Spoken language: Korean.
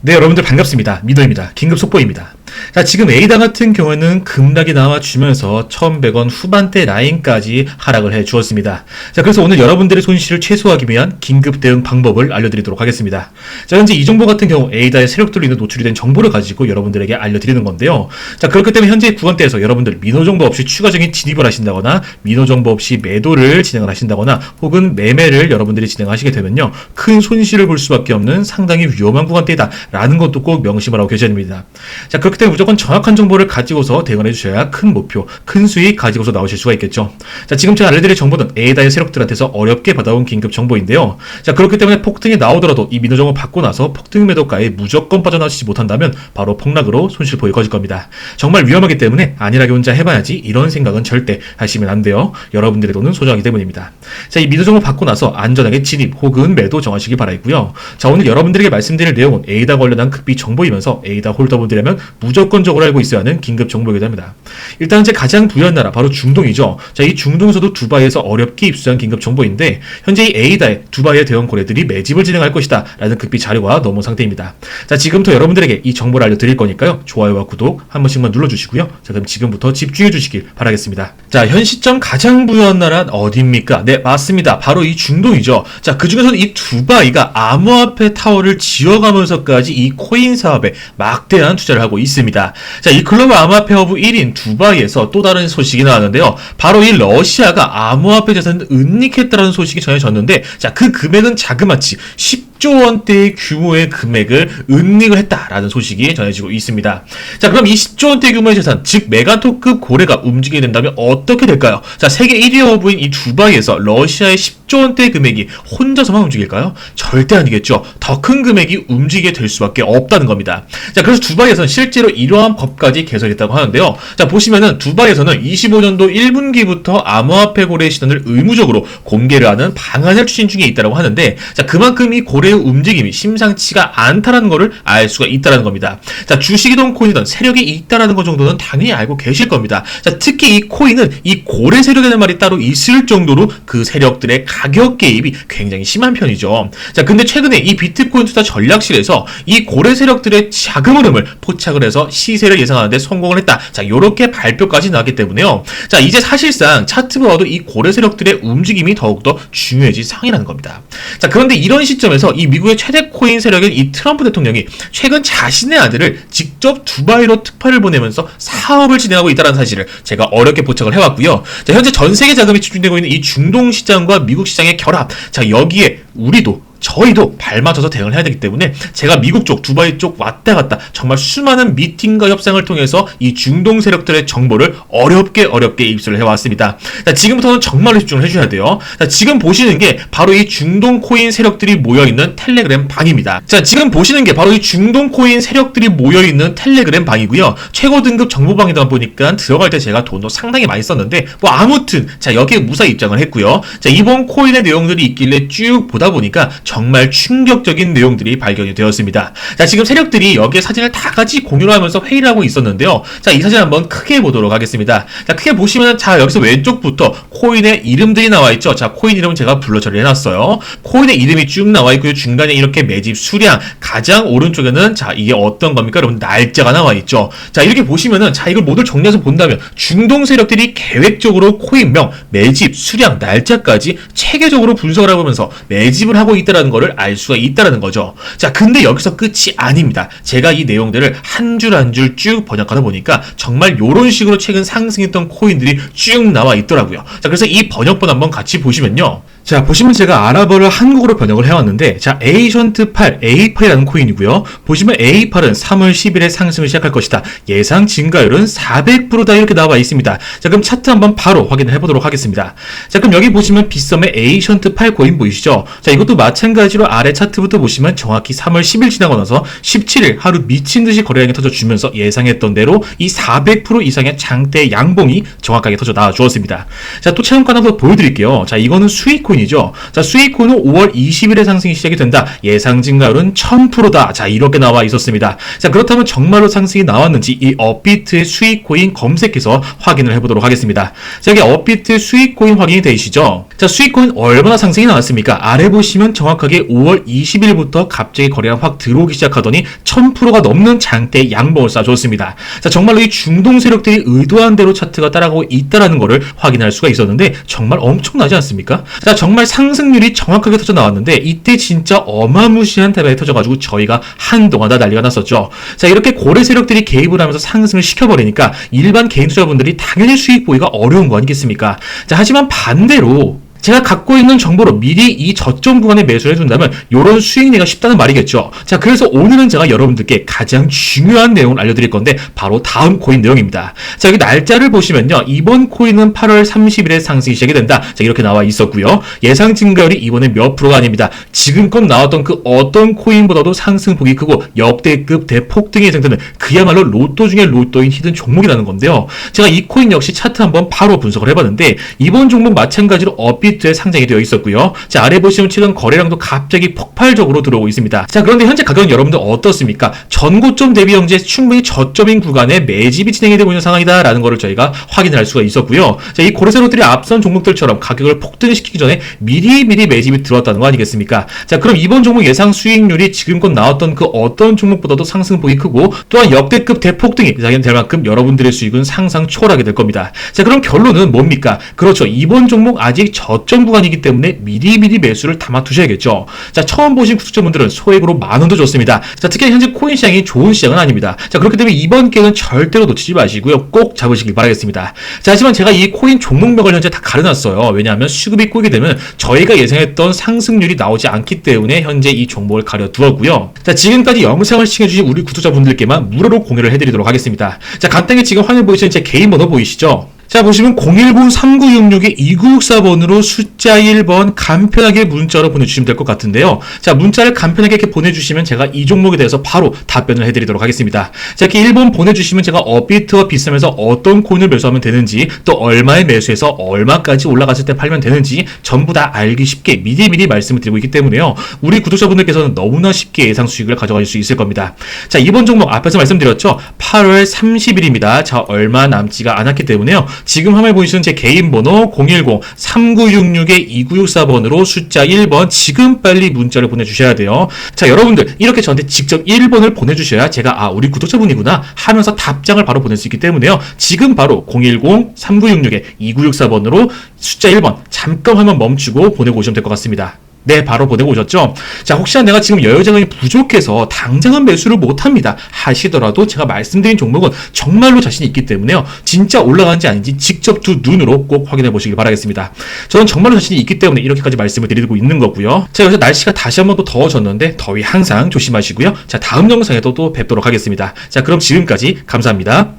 네, 여러분들 반갑습니다. 미도입니다. 긴급 속보입니다. 자, 지금 A당 같은 경우에는 급락이 나와 주면서 1100원 후반대 라인까지 하락을 해 주었습니다. 자, 그래서 오늘 여러분들의 손실을 최소화하기 위한 긴급 대응 방법을 알려드리도록 하겠습니다. 자, 현재 이 정보 같은 경우 A다의 세력들로 인해 노출이 된 정보를 가지고 여러분들에게 알려드리는 건데요. 자, 그렇기 때문에 현재 구간대에서 여러분들 민호 정보 없이 추가적인 진입을 하신다거나 민호 정보 없이 매도를 진행을 하신다거나 혹은 매매를 여러분들이 진행하시게 되면요. 큰 손실을 볼 수밖에 없는 상당히 위험한 구간대이다라는 것도 꼭 명심을 하고 계셔야 됩니다. 자, 그렇기 때문에 무조건 정확한 정보를 가지고서 대응을 해주셔야 큰 목표, 큰 수익 가지고서 나오실 수가 있겠죠. 자, 지금 제가 알려드릴 정보는 A다의 세력들한테서 어렵게 받아온 긴급 정보인데요. 자, 그렇기 때문에 폭등이 나오더라도 이 민호 정보 받고 나서 폭등 매도가에 무조건 빠져나오시지 못한다면 바로 폭락으로 손실 보이 커질 겁니다. 정말 위험하기 때문에 안일하게 혼자 해봐야지 이런 생각은 절대 하시면 안 돼요. 여러분들의 돈은 소중하기 때문입니다. 자, 이 민호 정보 받고 나서 안전하게 진입 혹은 매도 정하시기 바라겠고요. 자, 오늘 여러분들에게 말씀드릴 내용은 A다 관련한 급비 정보이면서 A다 홀더분들이라면 무 조건적으로 알고 있어야 하는 긴급 정보이기도 합니다. 일단 제 가장 부유한 나라 바로 중동이죠. 자, 이 중동에서도 두바이에서 어렵게 입수한 긴급 정보인데 현재 이 에이다의 두바이의 대형 거래들이 매집을 진행할 것이다 라는 급비 자료가 넘어온 상태입니다. 자, 지금부터 여러분들에게 이 정보를 알려드릴 거니까요. 좋아요와 구독 한 번씩만 눌러주시고요. 자, 그럼 지금부터 집중해 주시길 바라겠습니다. 자, 현 시점 가장 부유한 나라는 어디입니까? 네, 맞습니다. 바로 이 중동이죠. 자, 그 중에서는 이 두바이가 암호화폐 타워를 지어가면서까지 이 코인 사업에 막대한 투자를 하고 있습니다. 자, 이 글로벌 암호화폐 허브 1인 두바이에서 또 다른 소식이 나왔는데요. 바로 이 러시아가 암호화폐 자산을 은닉했다는 소식이 전해졌는데, 자, 그 금액은 자그마치 10조 원대의 규모의 금액을 은닉을 했다라는 소식이 전해지고 있습니다. 자, 그럼 이 10조 원대 규모의 재산, 즉 메가토급 고래가 움직이게 된다면 어떻게 될까요? 자, 세계 1위 허브인 이 두바이에서 러시아의 10조 원대 금액이 혼자서만 움직일까요? 절대 아니겠죠. 더 큰 금액이 움직이게 될 수밖에 없다는 겁니다. 자, 그래서 두바이에서는 실제로 이러한 법까지 개설했다고 하는데요. 자, 보시면은 두바이에서는 25년도 1분기부터 암호화폐 거래 시단을 의무적으로 공개를 하는 방안을 추진 중에 있다고 하는데, 자, 그만큼 이 고래 의 움직임이 심상치가 않다라는 것을 알 수가 있다라는 겁니다. 자, 주식이든 코인이든 세력이 있다라는 것 정도는 당연히 알고 계실 겁니다. 자, 특히 이 코인은 이 고래 세력이라는 말이 따로 있을 정도로 그 세력들의 가격 개입이 굉장히 심한 편이죠. 자, 근데 최근에 이 비트코인 투자 전략실에서 이 고래 세력들의 자금 흐름을 포착을 해서 시세를 예상하는데 성공을 했다. 자, 요렇게 발표까지 나왔기 때문에요. 자, 이제 사실상 차트를 봐도 이 고래 세력들의 움직임이 더욱더 중요해질 상황이라는 겁니다. 자, 그런데 이런 시점에서 이 미국의 최대 코인 세력인 이 트럼프 대통령이 최근 자신의 아들을 직접 두바이로 특파를 보내면서 사업을 진행하고 있다는 사실을 제가 어렵게 포착을 해왔고요. 자, 현재 전 세계 자금이 집중되고 있는 이 중동 시장과 미국 시장의 결합. 자, 여기에 우리도 저희도 발맞춰서 대응을 해야 되기 때문에 제가 미국 쪽, 두바이 쪽 왔다 갔다 정말 수많은 미팅과 협상을 통해서 이 중동 세력들의 정보를 어렵게 어렵게 입수를 해왔습니다. 자, 지금부터는 정말로 집중을 해줘야 돼요. 자, 지금 보시는 게 바로 이 중동 코인 세력들이 모여있는 텔레그램 방입니다. 자, 지금 보시는 게 바로 이 중동 코인 세력들이 모여있는 텔레그램 방이고요. 최고 등급 정보방이다 보니까 들어갈 때 제가 돈도 상당히 많이 썼는데 뭐 아무튼 자, 여기에 무사히 입장을 했고요. 자, 이번 코인의 내용들이 있길래 쭉 보다 보니까 정말 충격적인 내용들이 발견이 되었습니다. 자, 지금 세력들이 여기에 사진을 다 같이 공유를 하면서 회의를 하고 있었는데요. 자, 이 사진 한번 크게 보도록 하겠습니다. 자, 크게 보시면 자, 여기서 왼쪽부터 코인의 이름들이 나와 있죠. 자, 코인 이름은 제가 불러 처리해 놨어요. 코인의 이름이 쭉 나와 있고요. 중간에 이렇게 매집 수량, 가장 오른쪽에는 자, 이게 어떤 겁니까? 여러분 날짜가 나와 있죠. 자, 이렇게 보시면은 자, 이걸 모두 정리해서 본다면 중동 세력들이 계획적으로 코인명, 매집, 수량, 날짜까지 체계적으로 분석을 해보면서 매집을 하고 있다라 는 거를 알 수가 있다라는 거죠. 자, 근데 여기서 끝이 아닙니다. 제가 이 내용들을 한 줄 한 줄 쭉 번역하다 보니까 정말 이런 식으로 최근 상승했던 코인들이 쭉 나와 있더라고요. 자, 그래서 이 번역본 한번 같이 보시면요. 자, 보시면 제가 아랍어를 한국어로 번역을 해왔는데, 자, 에이션트 8, A8이라는 코인이고요. 보시면 A8은 3월 10일에 상승을 시작할 것이다. 예상 증가율은 400%다 이렇게 나와 있습니다. 자, 그럼 차트 한번 바로 확인을 해보도록 하겠습니다. 자, 그럼 여기 보시면 빗썸의 에이션트 8 코인 보이시죠? 자, 이것도 마찬가지로 아래 차트부터 보시면 정확히 3월 10일 지나고 나서 17일 하루 미친 듯이 거래량이 터져주면서 예상했던 대로 이 400% 이상의 장대 양봉이 정확하게 터져 나와 주었습니다. 자, 또 한번 보여드릴게요. 자, 이거는 수익 코인 코인이죠. 자, 수익코인은 5월 20일에 상승이 시작이 된다. 예상 증가율은 1000%다. 자, 이렇게 나와 있었습니다. 자, 그렇다면 정말로 상승이 나왔는지 이 업비트의 수익 코인 검색해서 확인을 해보도록 하겠습니다. 자, 여기 업비트 수익 코인 확인이 되시죠? 자, 수익코인 얼마나 상승이 나왔습니까? 아래 보시면 정확하게 5월 20일부터 갑자기 거래가 확 들어오기 시작하더니 1000%가 넘는 장대 양봉을 쏴줬습니다. 자, 정말로 이 중동 세력들이 의도한 대로 차트가 따라가고 있다라는 것을 확인할 수가 있었는데 정말 엄청나지 않습니까? 자, 정말 상승률이 정확하게 터져 나왔는데 이때 진짜 어마무시한 대박이 터져가지고 저희가 한동안 다 난리가 났었죠. 자, 이렇게 고래 세력들이 개입을 하면서 상승을 시켜버리니까 일반 개인 투자분들이 당연히 수익 보기가 어려운 거 아니겠습니까? 자, 하지만 반대로 제가 갖고 있는 정보로 미리 이 저점 구간에 매수를 해준다면 이런 수익 내가 쉽다는 말이겠죠. 자, 그래서 오늘은 제가 여러분들께 가장 중요한 내용을 알려드릴 건데 바로 다음 코인 내용입니다. 자, 여기 날짜를 보시면요. 이번 코인은 8월 30일에 상승이 시작이 된다. 자, 이렇게 나와 있었고요. 예상 증가율이 이번에 몇 프로가 아닙니다. 지금껏 나왔던 그 어떤 코인보다도 상승폭이 크고 역대급 대폭등이 예상되는 그야말로 로또 중에 로또인 히든 종목이라는 건데요. 제가 이 코인 역시 차트 한번 바로 분석을 해봤는데 이번 종목 마찬가지로 업비 트에 상장이 되어 있었고요. 자 아래 보시면 최근 거래량도 갑자기 폭발적으로 들어오고 있습니다. 자 그런데 현재 가격은 여러분들 어떻습니까? 전고점 대비 현재 충분히 저점인 구간에 매집이 진행이 되고 있는 상황이다라는 것을 저희가 확인할 수가 있었고요. 자 이 고래세로들이 앞선 종목들처럼 가격을 폭등시키기 전에 미리 미리 매집이 들어왔다는 거 아니겠습니까? 자 그럼 이번 종목 예상 수익률이 지금껏 나왔던 그 어떤 종목보다도 상승폭이 크고 또한 역대급 대폭등이 예상이 될 만큼 여러분들의 수익은 상상 초월하게 될 겁니다. 자 그럼 결론은 뭡니까? 그렇죠. 이번 종목 아직 저점 구간이기 때문에 미리미리 매수를 담아 두셔야겠죠. 자 처음 보신 구독자분들은 소액으로 만 원도 좋습니다. 자 특히 현재 코인 시장이 좋은 시장은 아닙니다. 자 그렇기 때문에 이번 기회는 절대로 놓치지 마시고요. 꼭 잡으시길 바라겠습니다. 자 하지만 제가 이 코인 종목명을 현재 다 가려놨어요. 왜냐하면 수급이 꼬이게 되면 저희가 예상했던 상승률이 나오지 않기 때문에 현재 이 종목을 가려두었고요. 자 지금까지 영상을 시청해주신 우리 구독자분들께만 무료로 공유를 해드리도록 하겠습니다. 자 간단하게 지금 화면 보이시는 제 개인 번호 보이시죠? 자 보시면 010-3966-2964번으로 숫자 1번 간편하게 문자로 보내주시면 될 것 같은데요. 자 문자를 간편하게 이렇게 보내주시면 제가 이 종목에 대해서 바로 답변을 해드리도록 하겠습니다. 자 이렇게 1번 보내주시면 제가 업비트와 비슷하면서 어떤 코인을 매수하면 되는지 또 얼마에 매수해서 얼마까지 올라갔을 때 팔면 되는지 전부 다 알기 쉽게 미리미리 말씀을 드리고 있기 때문에요. 우리 구독자분들께서는 너무나 쉽게 예상 수익을 가져갈 수 있을 겁니다. 자 이번 종목 앞에서 말씀드렸죠. 8월 30일입니다. 자 얼마 남지가 않았기 때문에요. 지금 화면에 보이시는 제 개인 번호 010-3966-2964번으로 숫자 1번 지금 빨리 문자를 보내주셔야 돼요. 자, 여러분들 이렇게 저한테 직접 1번을 보내주셔야 제가 아, 우리 구독자분이구나 하면서 답장을 바로 보낼 수 있기 때문에요. 지금 바로 010-3966-2964번으로 숫자 1번 잠깐 화면 멈추고 보내고 오시면 될 것 같습니다. 네, 바로 보내고 오셨죠? 자, 혹시나 내가 지금 여유자금이 부족해서 당장은 매수를 못합니다. 하시더라도 제가 말씀드린 종목은 정말로 자신이 있기 때문에요. 진짜 올라가는지 아닌지 직접 두 눈으로 꼭 확인해 보시길 바라겠습니다. 저는 정말로 자신이 있기 때문에 이렇게까지 말씀을 드리고 있는 거고요. 자, 여기서 날씨가 다시 한번 또 더워졌는데 더위 항상 조심하시고요. 자, 다음 영상에도 또 뵙도록 하겠습니다. 자, 그럼 지금까지 감사합니다.